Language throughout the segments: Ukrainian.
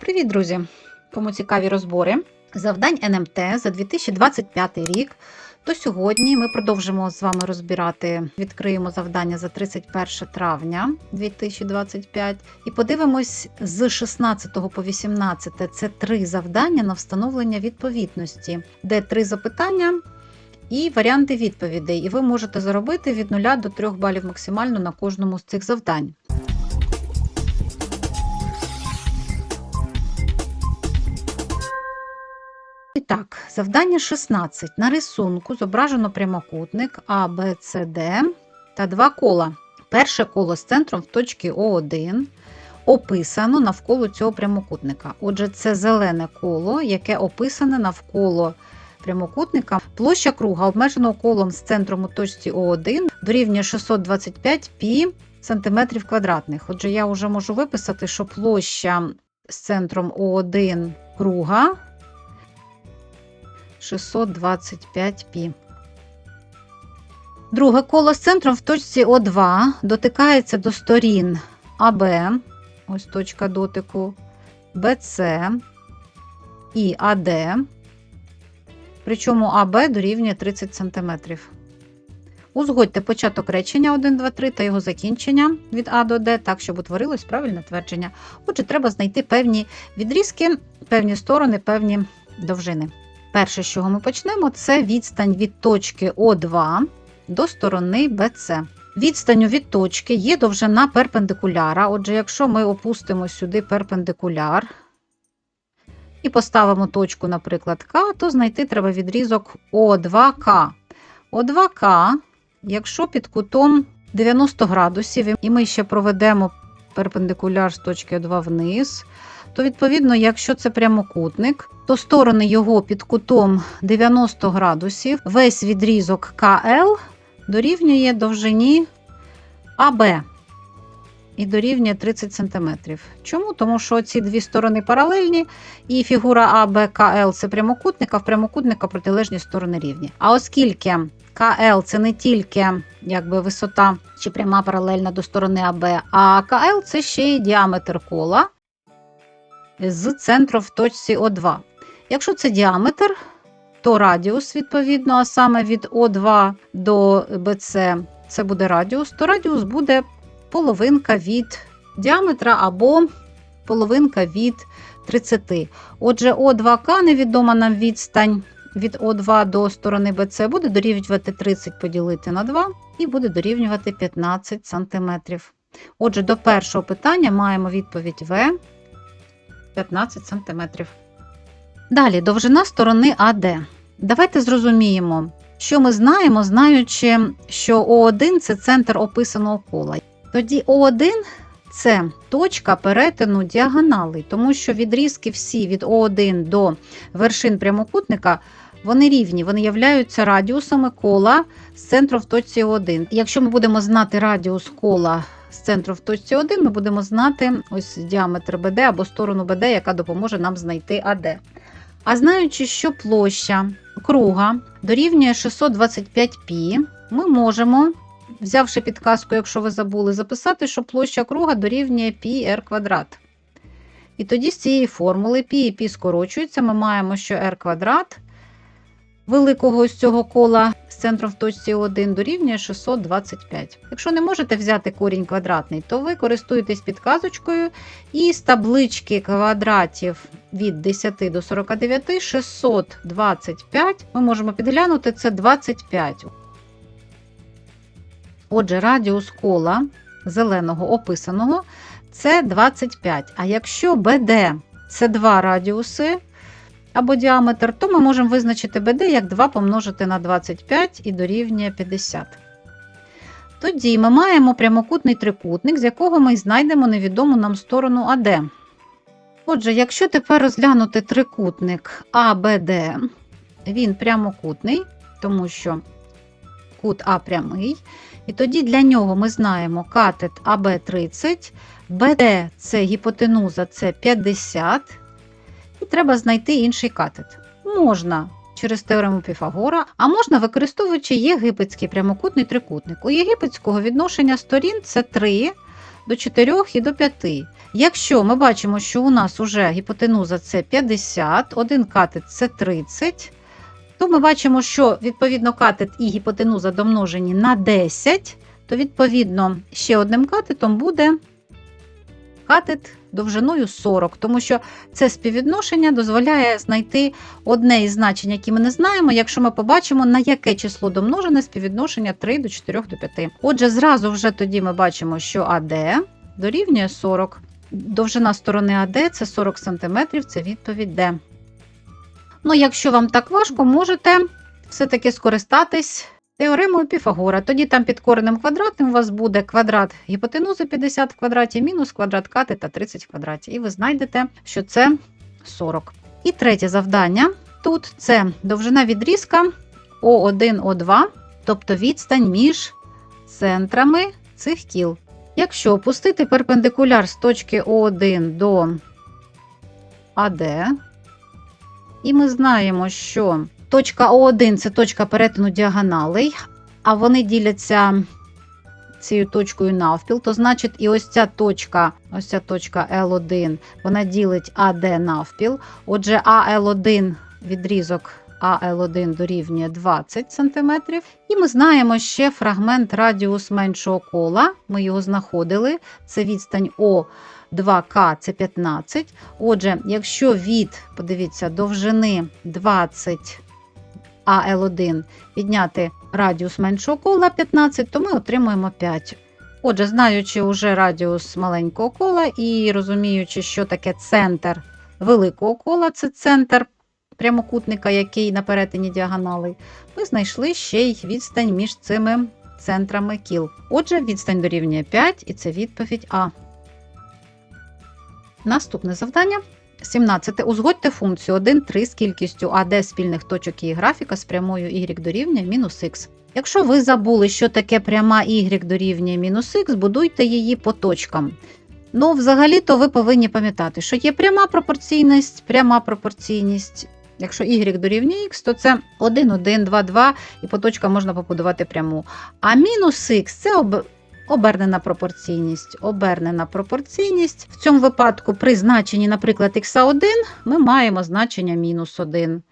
Привіт, друзі! Кому цікаві розбори завдань НМТ за 2025 рік. То сьогодні ми продовжимо з вами розбирати, відкриємо завдання за 31 травня 2025 і подивимось з 16 по 18 це три завдання на встановлення відповідності, де три запитання і варіанти відповідей. І ви можете заробити від 0 до 3 балів максимально на кожному з цих завдань. І так, завдання 16. На рисунку зображено прямокутник А, Б, С, Д та два кола. Перше коло з центром в точці О1 описано навколо цього прямокутника. Отже, це зелене коло, яке описане навколо прямокутника. Площа круга обмеженого колом з центром у точці О1 дорівнює 625 пі сантиметрів квадратних. Отже, я вже можу виписати, що площа з центром О1 круга 625 пі. Друге коло з центром в точці О2 дотикається до сторін АБ, ось точка дотику, БЦ і АД, причому АБ дорівнює 30 см. Узгодьте початок речення 1, 2, 3 та його закінчення від А до Д, так, щоб утворилось правильне твердження. Отже, треба знайти певні відрізки, певні сторони, певні довжини. Перше, з чого ми почнемо, це відстань від точки О2 до сторони BC. Відстанню від точки є довжина перпендикуляра. Отже, якщо ми опустимо сюди перпендикуляр і поставимо точку, наприклад, К, то знайти треба відрізок О2К. О2К, якщо під кутом 90 градусів, і ми ще проведемо перпендикуляр з точки О2 вниз, то відповідно, якщо це прямокутник, то сторони його під кутом 90 градусів, весь відрізок КЛ дорівнює довжині АБ і дорівнює 30 см. Чому? Тому що ці дві сторони паралельні, і фігура АБКЛ це прямокутник, а в прямокутника протилежні сторони рівні. А оскільки КЛ це не тільки якби, висота чи пряма паралельна до сторони АБ, а КЛ це ще й діаметр кола з центру в точці О2. Якщо це діаметр, то радіус, відповідно, а саме від О2 до БЦ це буде радіус, то радіус буде половинка від діаметра або половинка від 30. Отже, О2К невідома нам відстань від О2 до сторони БЦ буде дорівнювати 30 поділити на 2 і буде дорівнювати 15 см. Отже, до першого питання маємо відповідь В 15 см. Далі довжина сторони АД. Давайте зрозуміємо, що ми знаємо, знаючи, що О1 це центр описаного кола. Тоді О1 це точка перетину діагоналей, тому що відрізки всі від О1 до вершин прямокутника вони рівні, вони являються радіусами кола з центру в точці О1. Якщо ми будемо знати радіус кола з центру в точці 1, ми будемо знати ось діаметр БД або сторону БД, яка допоможе нам знайти АД. А знаючи, що площа круга дорівнює 625 π ми можемо, взявши підказку, якщо ви забули, записати, що площа круга дорівнює πr квадрат. І тоді з цієї формули π і π скорочуються, ми маємо, що r квадрат великого ось цього кола з центром в точці 1 дорівнює 625. Якщо не можете взяти корінь квадратний, то ви користуєтесь підказочкою і з таблички квадратів від 10 до 49 625 ми можемо підглянути це 25. Отже, радіус кола зеленого описаного це 25. А якщо БД це два радіуси або діаметр, то ми можемо визначити БД як 2 помножити на 25 і дорівнює 50. Тоді ми маємо прямокутний трикутник, з якого ми знайдемо невідому нам сторону АД. Отже, якщо тепер розглянути трикутник АБД, він прямокутний, тому що кут А прямий. І тоді для нього ми знаємо катет АБ 30, БД це гіпотенуза це 50. Треба знайти інший катет. Можна через теорему Піфагора, а можна використовуючи єгипетський прямокутний трикутник. У єгипетського відношення сторін це 3 до 4 і до 5. Якщо ми бачимо, що у нас вже гіпотенуза це 50, один катет це 30, то ми бачимо, що відповідно катет і гіпотенуза домножені на 10, то відповідно ще одним катетом буде катет довжиною 40, тому що це співвідношення дозволяє знайти одне із значень, які ми не знаємо, якщо ми побачимо, на яке число домножене співвідношення 3 до 4 до 5. Отже, зразу вже тоді ми бачимо, що АД дорівнює 40. Довжина сторони АД це 40 см, це відповідь Д. Ну, якщо вам так важко, можете все-таки скористатись теоремою Піфагора. Тоді там під коренем квадратним у вас буде квадрат гіпотенузи 50 в квадраті мінус квадрат катета 30 в квадраті. І ви знайдете, що це 40. І третє завдання тут це довжина відрізка О1, О2, тобто відстань між центрами цих кіл. Якщо опустити перпендикуляр з точки О1 до АД, і ми знаємо, що точка О1 це точка перетину діагоналей, а вони діляться цією точкою навпіл, то значить і ось ця точка, ось ця точка L1, вона ділить АД навпіл. Отже, АЛ1 відрізок АЛ1 дорівнює 20 см. І ми знаємо ще фрагмент радіус меншого кола. Ми його знаходили. Це відстань О2К, це 15. Отже, якщо від, подивіться, довжини 20 АЛ1 підняти радіус меншого кола 15, то ми отримуємо 5. Отже, знаючи вже радіус маленького кола і розуміючи, що таке центр великого кола, це центр прямокутника, який на перетині діагоналей, ми знайшли ще й відстань між цими центрами кіл. Отже, відстань дорівнює 5, і це відповідь А. Наступне завдання. 17. Узгодьте функцію 1, 3 з кількістю АД спільних точок її графіка з прямою y дорівнює мінус х. Якщо ви забули, що таке пряма y дорівнює мінус х, будуйте її по точкам. Ну, взагалі-то ви повинні пам'ятати, що є пряма пропорційність, пряма пропорційність. Якщо y дорівнює х, то це 1, 1, 2, 2, і по точкам можна побудувати пряму. А мінус х це об... обернена пропорційність. Обернена пропорційність. В цьому випадку при значенні, наприклад, х1 ми маємо значення мінус 1.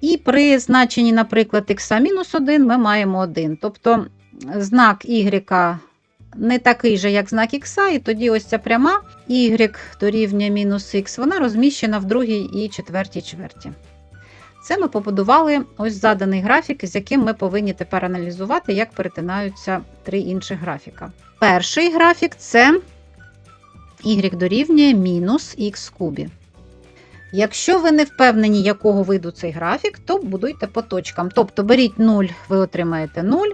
І при значенні, наприклад, х мінус 1 ми маємо 1. Тобто знак y не такий же, як знак х, і тоді ось ця пряма y дорівнює мінус х, вона розміщена в другій і четвертій чверті. Це ми побудували ось заданий графік, з яким ми повинні тепер аналізувати, як перетинаються три інших графіка. Перший графік це y дорівнює мінус х кубі. Якщо ви не впевнені, якого виду цей графік, то будуйте по точкам. Тобто беріть 0, ви отримаєте 0.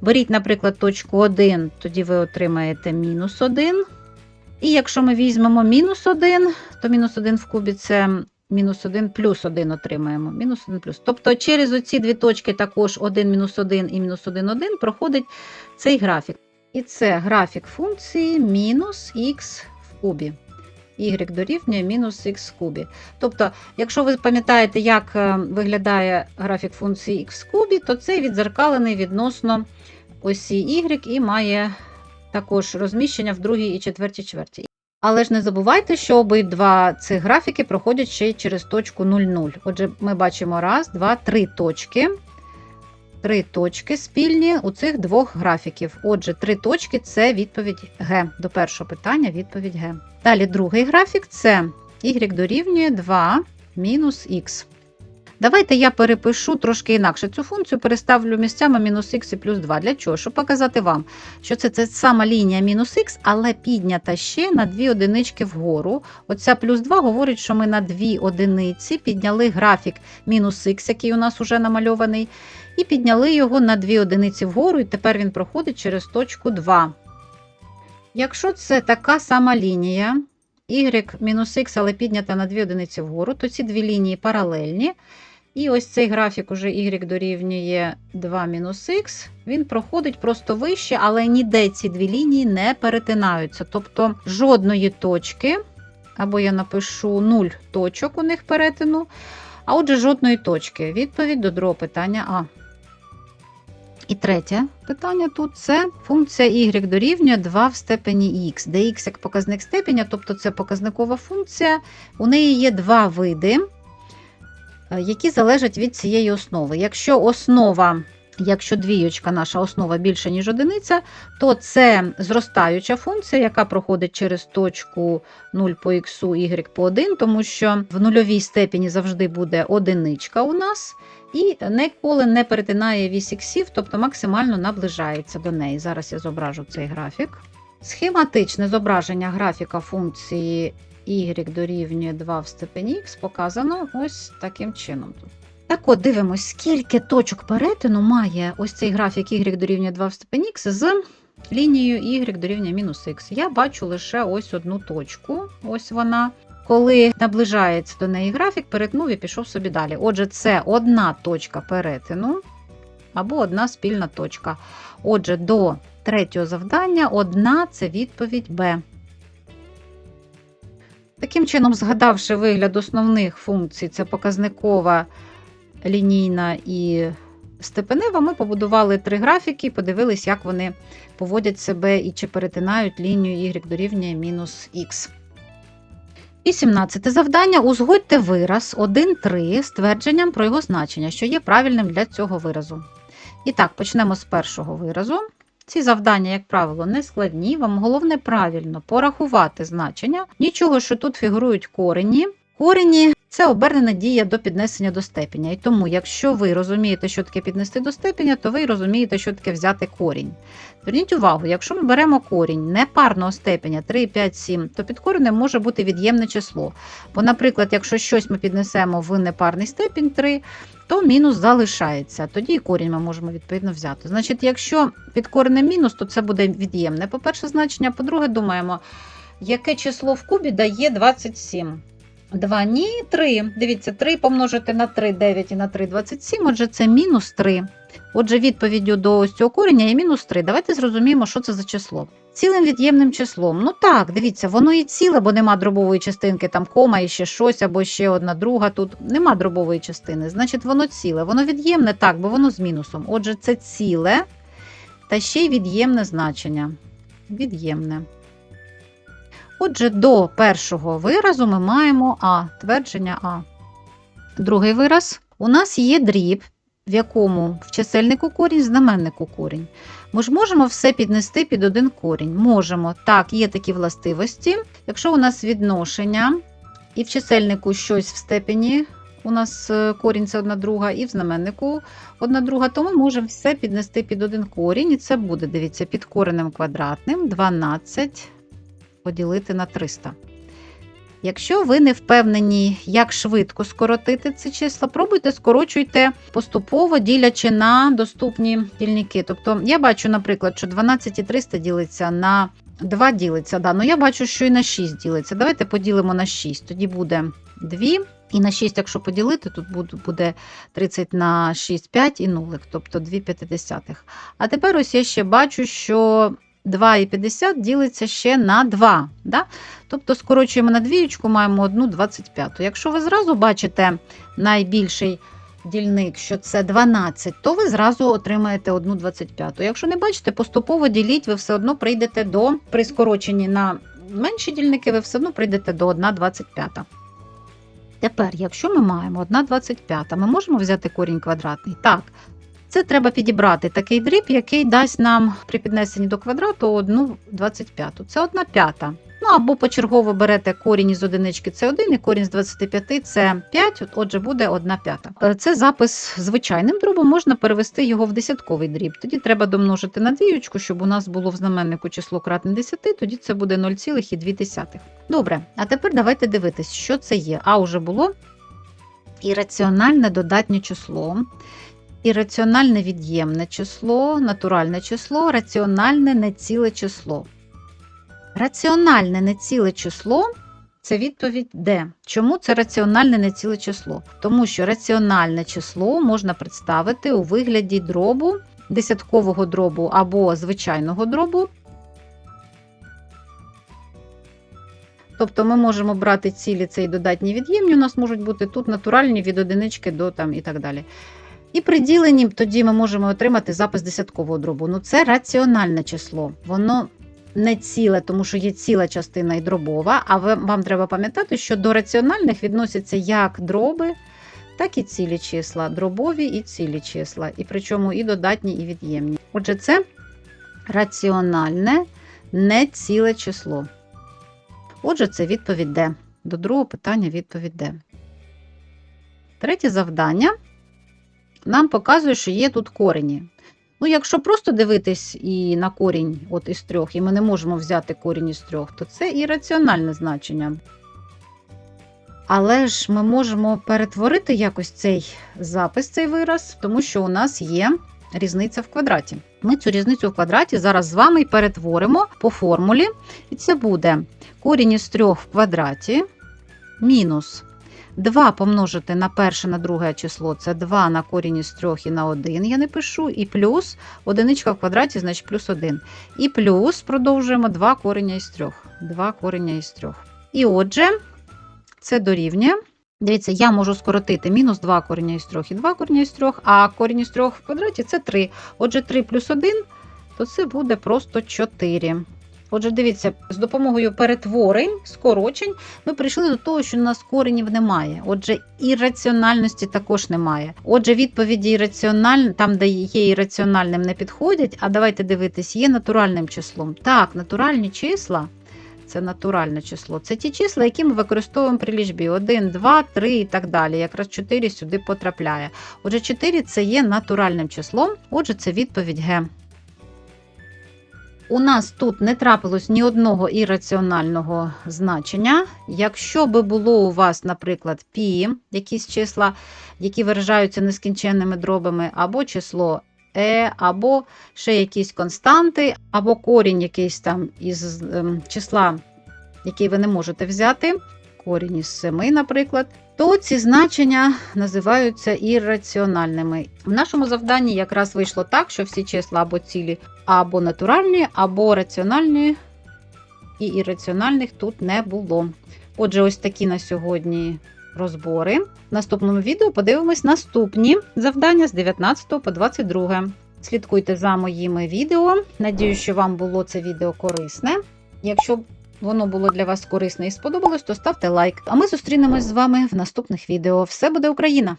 Беріть, наприклад, точку 1, тоді ви отримаєте мінус 1. І якщо ми візьмемо мінус 1, то мінус 1 в кубі це мінус 1 плюс 1 отримаємо. Мінус 1 плюс. Тобто через оці дві точки також 1 мінус 1 і мінус 1, 1 проходить цей графік. І це графік функції мінус х в кубі y дорівнює мінус х в кубі. Тобто, якщо ви пам'ятаєте, як е, виглядає графік функції х в кубі, то це відзеркалений відносно осі y і має також розміщення в другій і четвертій чверті. Але ж не забувайте, що обидва цих графіки проходять ще й через точку 0,0. Отже, ми бачимо раз, два, три точки. Три точки спільні у цих двох графіків. Отже, три точки це відповідь Г. До першого питання відповідь Г. Далі другий графік це y дорівнює 2 мінус х. Давайте я перепишу трошки інакше цю функцію, переставлю місцями мінус х і плюс 2. Для чого? Щоб показати вам, що це, це сама лінія мінус х, але піднята ще на дві одинички вгору. Оця плюс 2 говорить, що ми на дві одиниці підняли графік мінус х, який у нас уже намальований, і підняли його на дві одиниці вгору, і тепер він проходить через точку 2. Якщо це така сама лінія, y мінус х, але піднята на 2 одиниці вгору, то ці дві лінії паралельні. І ось цей графік уже y дорівнює 2 мінус х, він проходить просто вище, але ніде ці дві лінії не перетинаються. Тобто жодної точки, або я напишу 0 точок у них перетину, а отже, жодної точки. Відповідь до другого питання А. І третє питання тут це функція y дорівнює 2 в степені x, де x як показник степеня, тобто це показникова функція. У неї є два види, які залежать від цієї основи. Якщо основа, якщо двієчка наша основа більша, ніж одиниця, то це зростаюча функція, яка проходить через точку 0 по x, y по 1, тому що в нульовій степені завжди буде одиничка у нас. І ніколи не перетинає вісь іксів, тобто максимально наближається до неї. Зараз я зображу цей графік. Схематичне зображення графіка функції y дорівнює 2 в степені х показано ось таким чином. Так от дивимось, скільки точок перетину має ось цей графік y дорівнює 2 в степені х з лінією y дорівнює мінус х. Я бачу лише ось одну точку. Ось вона. Коли наближається до неї графік, перетнув і пішов собі далі. Отже, це одна точка перетину або одна спільна точка. Отже, до третього завдання одна це відповідь Б. Таким чином, згадавши вигляд основних функцій, це показникова, лінійна і степенева, ми побудували три графіки і подивились, як вони поводять себе і чи перетинають лінію y дорівнює мінус х. І 17 завдання. Узгодьте вираз 1,3 з твердженням про його значення, що є правильним для цього виразу. І так, почнемо з першого виразу. Ці завдання, як правило, не складні. Вам головне правильно порахувати значення. Нічого, що тут фігурують корені. Корені це обернена дія до піднесення до степеня. І тому, якщо ви розумієте, що таке піднести до степеня, то ви розумієте, що таке взяти корінь. Зверніть увагу, якщо ми беремо корінь непарного степеня 3, 5, 7, то під коренем може бути від'ємне число. Бо, наприклад, якщо щось ми піднесемо в непарний степінь 3, то мінус залишається. Тоді і корінь ми можемо відповідно взяти. Значить, якщо під коренем мінус, то це буде від'ємне. По-перше, значення, по-друге, думаємо, яке число в кубі дає 27. 2, ні, 3. Дивіться, 3 помножити на 3, 9 і на 3, 27, отже, це мінус 3. Отже, відповіддю до ось цього кореня є мінус 3. Давайте зрозуміємо, що це за число. Цілим від'ємним числом. Ну так, дивіться, воно і ціле, бо нема дробової частинки, там кома і ще щось, або ще одна друга. Тут нема дробової частини. Значить, воно ціле. Воно від'ємне так, бо воно з мінусом. Отже, це ціле та ще й від'ємне значення. Від'ємне. Отже, до першого виразу ми маємо А, твердження А. Другий вираз. У нас є дріб, в якому в чисельнику корінь, в знаменнику корінь. Ми ж можемо все піднести під один корінь. Можемо. Так, є такі властивості. Якщо у нас відношення, і в чисельнику щось в степені, у нас е, корінь це одна друга, і в знаменнику одна друга, то ми можемо все піднести під один корінь. І це буде, дивіться, під коренем квадратним 12 поділити на 300. Якщо ви не впевнені, як швидко скоротити ці числа, пробуйте скорочуйте поступово, ділячи на доступні дільники. Тобто, я бачу, наприклад, що 12 і 300 ділиться на 2 ділиться. Да, ну я бачу, що і на 6 ділиться. Давайте поділимо на 6. Тоді буде 2. І на 6, якщо поділити, тут буде 30 на 6, 5 і нулик, тобто 2 п'ятидесятих. А тепер ось я ще бачу, що 2,50 ділиться ще на 2. Да? Тобто скорочуємо на двієчку, маємо 1 25. Якщо ви зразу бачите найбільший дільник, що це 12, то ви зразу отримаєте 1 25. Якщо не бачите, поступово діліть, ви все одно прийдете до при скороченні на менші дільники, ви все одно прийдете до 1 25. Тепер, якщо ми маємо 1 25, ми можемо взяти корінь квадратний? Так. Це треба підібрати такий дріб, який дасть нам при піднесенні до квадрату 1 25. Це 1 п'ята. Ну або почергово берете корінь із одинички це 1 і корінь з 25 це 5, отже, буде 1 п'ята. Е, Це запис звичайним дробом, можна перевести його в десятковий дріб. Тоді треба домножити на двіючку, щоб у нас було в знаменнику число кратне 10, тоді це буде 0,2. Добре, а тепер давайте дивитись, що це є. А уже було ірраціональне додатнє число ірраціональне від'ємне число, натуральне число, раціональне неціле число. Раціональне неціле число це відповідь Д. Чому це раціональне неціле число? Тому що раціональне число можна представити у вигляді дробу, десяткового дробу або звичайного дробу. Тобто ми можемо брати цілі цей додатні від'ємні, у нас можуть бути тут натуральні від одинички до там і так далі. І при діленні тоді ми можемо отримати запис десяткового дробу. Ну, це раціональне число. Воно не ціле, тому що є ціла частина і дробова. А вам треба пам'ятати, що до раціональних відносяться як дроби, так і цілі числа, дробові і цілі числа, і причому і додатні, і від'ємні. Отже, це раціональне не ціле число. Отже, це відповідь Д. До другого питання відповідь Д. Третє завдання нам показує, що є тут корені. Ну, якщо просто дивитись і на корінь от із трьох, і ми не можемо взяти корінь із трьох, то це і раціональне значення. Але ж ми можемо перетворити якось цей запис, цей вираз, тому що у нас є різниця в квадраті. Ми цю різницю в квадраті зараз з вами і перетворимо по формулі. І це буде корінь із 3 в квадраті мінус 2 помножити на перше, на друге число це 2 на корінь із 3 і на 1 я не пишу, і плюс одиничка в квадраті, значить плюс 1. І плюс продовжуємо 2 корення із 3. 2 корення із 3. І отже, це дорівнює. Дивіться, я можу скоротити мінус 2 корення із 3 і 2 корення із 3, а корінь із 3 в квадраті це 3. Отже, 3 плюс 1, то це буде просто 4. Отже, дивіться, з допомогою перетворень, скорочень, ми прийшли до того, що у нас коренів немає. Отже, і раціональності також немає. Отже, відповіді ірраціональні, там, де є ірраціональним, не підходять. А давайте дивитись, є натуральним числом. Так, натуральні числа. Це натуральне число. Це ті числа, які ми використовуємо при лічбі 1, 2, 3 і так далі. Якраз 4 сюди потрапляє. Отже, 4 це є натуральним числом. Отже, це відповідь Г. У нас тут не трапилось ні одного ірраціонального значення. Якщо би було у вас, наприклад, пі, якісь числа, які виражаються нескінченними дробами, або число е, або ще якісь константи, або корінь якийсь там із ем, числа, який ви не можете взяти, корінь із 7, наприклад, то ці значення називаються ірраціональними. В нашому завданні якраз вийшло так, що всі числа або цілі, або натуральні, або раціональні, і ірраціональних тут не було. Отже, ось такі на сьогодні розбори. В наступному відео подивимось наступні завдання з 19 по 22. Слідкуйте за моїми відео. Надію, що вам було це відео корисне. Якщо воно було для вас корисне і сподобалось, то ставте лайк. А ми зустрінемось з вами в наступних відео. Все буде Україна!